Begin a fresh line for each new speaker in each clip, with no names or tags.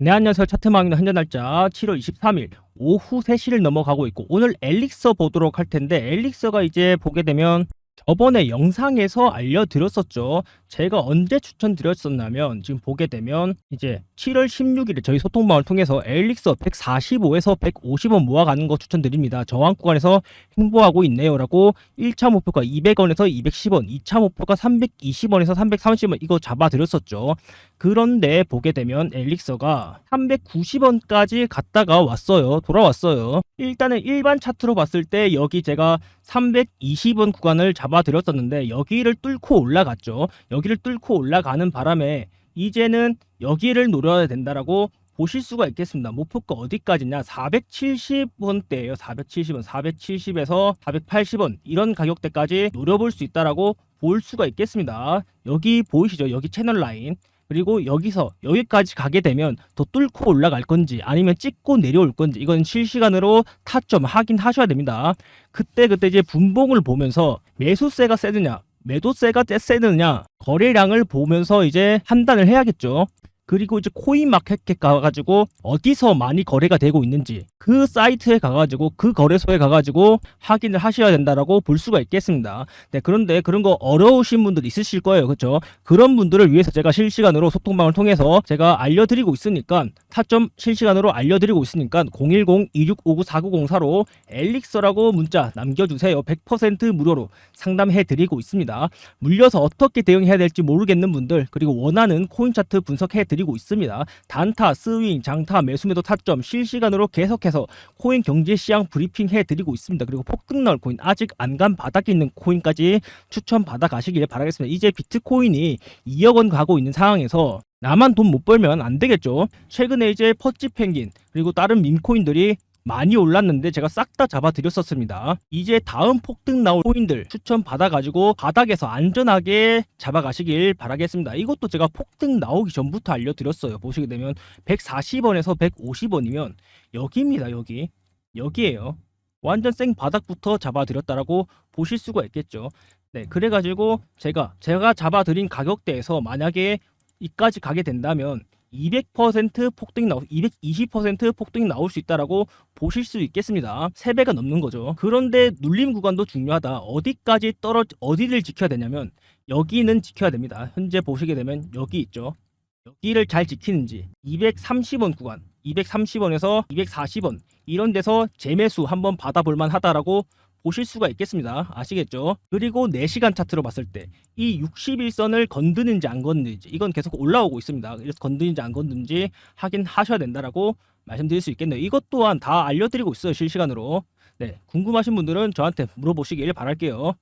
네, 안녕하세요. 차트망의 현재 날짜 7월 23일 오후 3시를 넘어가고 있고 오늘 엘릭서 보도록 할 텐데 엘릭서가 이제 보게 되면 저번에 영상에서 알려드렸었죠. 제가 언제 추천드렸었냐면 지금 보게 되면 이제 7월 16일에 저희 소통방을 통해서 엘릭서 145에서 150원 모아가는 거 추천드립니다. 저항 구간에서 행보하고 있네요 라고 1차 목표가 200원에서 210원, 2차 목표가 320원에서 330원 이거 잡아드렸었죠. 그런데 보게 되면 엘릭서가 390원까지 갔다가 왔어요. 돌아왔어요. 일단은 일반 차트로 봤을 때 여기 제가 320원 구간을 잡 아드렸었는데 여기를 뚫고 올라갔죠. 여기를 뚫고 올라가는 바람에 이제는 여기를 노려야 된다라고 보실 수가 있겠습니다. 목표가 어디까지냐? 470원대예요. 470원, 470에서 480원 이런 가격대까지 노려볼 수 있다라고 볼 수가 있겠습니다. 여기 보이시죠? 여기 채널 라인. 그리고 여기서 여기까지 가게 되면 더 뚫고 올라갈 건지 아니면 찍고 내려올 건지 이건 실시간으로 타점 확인하셔야 됩니다. 그때 그때 이제 분봉을 보면서 매수세가 세느냐 매도세가 세느냐 거래량을 보면서 이제 판단을 해야겠죠. 그리고 이제 코인 마켓에 가가지고 어디서 많이 거래가 되고 있는지 그 사이트에 가가지고 그 거래소에 가가지고 확인을 하셔야 된다라고 볼 수가 있겠습니다. 네, 그런데 그런 거 어려우신 분들 있으실 거예요. 그렇죠? 그런 분들을 위해서 제가 실시간으로 소통방을 통해서 제가 알려드리고 있으니까 타점 실시간으로 알려드리고 있으니까 010-2659-4904로 엘릭서라고 문자 남겨주세요. 100% 무료로 상담해드리고 있습니다. 물려서 어떻게 대응해야 될지 모르겠는 분들 그리고 원하는 코인 차트 분석해드리고 있습니다. 단타, 스윙, 장타, 매수매도 타점 실시간으로 계속해서 코인 경제 시장 브리핑 해드리고 있습니다. 그리고 폭등 나올 코인 아직 안 간 바닥에 있는 코인까지 추천 받아 가시길 바라겠습니다. 이제 비트코인이 2억 원 가고 있는 상황에서 나만 돈 못 벌면 안 되겠죠. 최근에 이제 퍼치 펭귄 그리고 다른 밈코인들이 많이 올랐는데 제가 싹 다 잡아드렸었습니다. 이제 다음 폭등 나올 코인들 추천 받아가지고 바닥에서 안전하게 잡아가시길 바라겠습니다. 이것도 제가 폭등 나오기 전부터 알려드렸어요. 보시게 되면 140원에서 150원이면 여기입니다. 여기 여기에요. 완전 생 바닥부터 잡아드렸다라고 보실 수가 있겠죠. 네, 그래가지고 제가 제가 잡아드린 가격대에서 만약에 이까지 가게 된다면 200% 폭등이 나오 220% 폭등이 나올 수 있다라고 보실 수 있겠습니다. 3배가 넘는 거죠. 그런데 눌림 구간도 중요하다. 어디까지 떨어 어디를 지켜야 되냐면 여기는 지켜야 됩니다. 현재 보시게 되면 여기 있죠. 여기를 잘 지키는지 230원 구간, 230원에서 240원 이런 데서 재매수 한번 받아볼 만하다라고 보실 수가 있겠습니다. 아시겠죠? 그리고 4시간 차트로 봤을 때 이 61선을 건드는지 안 건드는지 이건 계속 올라오고 있습니다. 그래서 건드는지 안 건드는지 확인하셔야 된다라고 말씀드릴 수 있겠네요. 이것 또한 다 알려드리고 있어요. 실시간으로. 네, 궁금하신 분들은 저한테 물어보시길 바랄게요.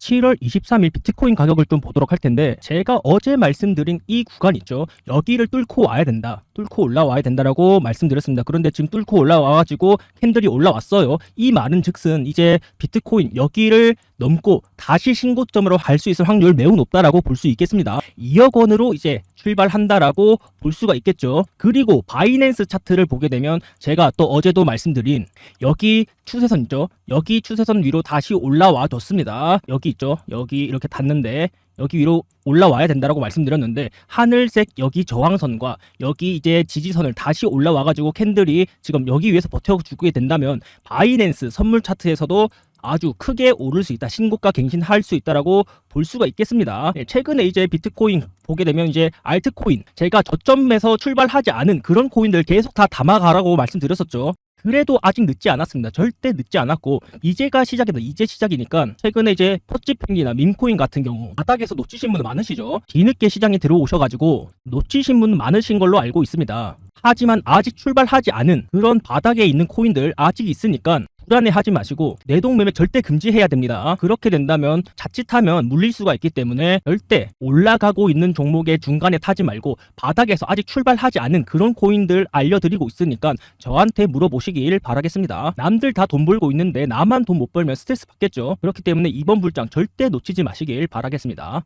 7월 23일 비트코인 가격을 좀 보도록 할 텐데 제가 어제 말씀드린 이 구간 있죠. 여기를 뚫고 와야 된다. 뚫고 올라와야 된다라고 말씀드렸습니다. 그런데 지금 뚫고 올라와 가지고 캔들이 올라왔어요. 이 말은 즉슨 이제 비트코인 여기를 넘고 다시 신고점으로 갈 수 있을 확률 매우 높다라고 볼 수 있겠습니다. 2억 원으로 이제 출발한다라고 볼 수가 있겠죠. 그리고 바이낸스 차트를 보게 되면 제가 또 어제도 말씀드린 여기 추세선 있죠. 여기 추세선 위로 다시 올라와 줬습니다. 여기 있죠. 여기 이렇게 닿는데 여기 위로 올라와야 된다라고 말씀드렸는데 하늘색 여기 저항선과 여기 이제 지지선을 다시 올라와 가지고 캔들이 지금 여기 위에서 버텨주게 된다면 바이낸스 선물 차트에서도 아주 크게 오를 수 있다. 신고가 갱신할 수 있다라고 볼 수가 있겠습니다. 네, 최근에 이제 비트코인 보게 되면 이제 알트코인 제가 저점에서 출발하지 않은 그런 코인들 계속 다 담아가라고 말씀드렸었죠. 그래도 아직 늦지 않았습니다. 절대 늦지 않았고 이제가 시작이다. 이제 시작이니까 최근에 이제 퍼치펭이나 밈코인 같은 경우 바닥에서 놓치신 분 많으시죠? 뒤늦게 시장에 들어오셔가지고 놓치신 분 많으신 걸로 알고 있습니다. 하지만 아직 출발하지 않은 그런 바닥에 있는 코인들 아직 있으니까 불안해하지 마시고 내동매매 절대 금지해야 됩니다. 그렇게 된다면 자칫하면 물릴 수가 있기 때문에 절대 올라가고 있는 종목의 중간에 타지 말고 바닥에서 아직 출발하지 않은 그런 코인들 알려드리고 있으니까 저한테 물어보시길 바라겠습니다. 남들 다 돈 벌고 있는데 나만 돈 못 벌면 스트레스 받겠죠. 그렇기 때문에 이번 불장 절대 놓치지 마시길 바라겠습니다.